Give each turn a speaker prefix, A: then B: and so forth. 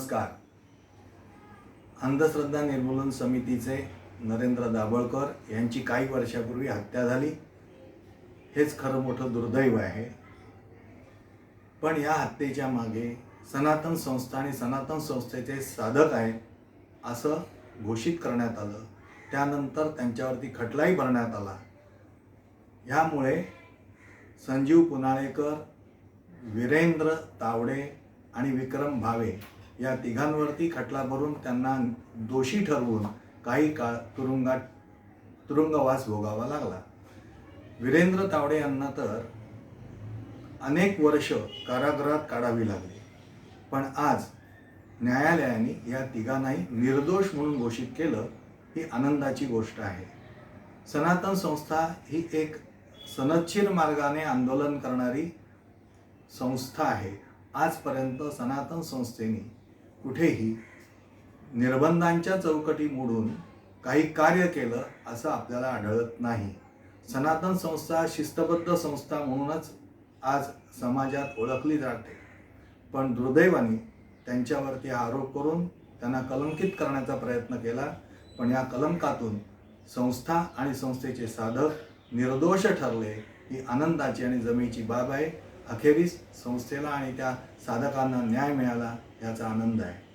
A: नमस्कार. अंधश्रद्धा निर्मूलन समितीचे नरेंद्र दाभोळकर यांची काही वर्षापूर्वी हत्या झाली. हेच खरं मोठं दुर्दैव आहे. पण या हत्येच्या मागे सनातन संस्था आणि सनातन संस्थेचे साधक आहेत असं घोषित करण्यात आलं. त्यानंतर त्यांच्यावरती खटलाही भरण्यात आला. ह्यामुळे संजीव पुनाळेकर वीरेंद्र तावडे आणि विक्रम भावे या तिघांवरती खटला भरून त्यांना दोषी ठरवून काही काळ तुरुंगात तुरुंगवास भोगावा लागला. वीरेंद्र तावडे यांना तर अनेक वर्ष कारागृहात काढावी लागली. पण आज न्यायालयाने या तिघांनाही निर्दोष म्हणून घोषित केलं ही आनंदाची गोष्ट आहे. सनातन संस्था ही एक सनदशीर मार्गाने आंदोलन करणारी संस्था आहे. आजपर्यंत सनातन संस्थेने कुठेही निर्बंधांच्या चौकटी मोडून काही कार्य केलं असं आपल्याला आढळत नाही. सनातन संस्था शिस्तबद्ध संस्था म्हणूनच आज समाजात ओळखली जाते. पण दुर्दैवाने त्यांच्यावरती आरोप करून त्यांना कलंकित करण्याचा प्रयत्न केला पण या कलंकातून संस्था आणि संस्थेचे साधक निर्दोष ठरले ही आनंदाची आणि जमेची बाब आहे. अखेरीस संस्थेला आणि त्या साधकांना न्याय मिळाला याचा आनंद आहे.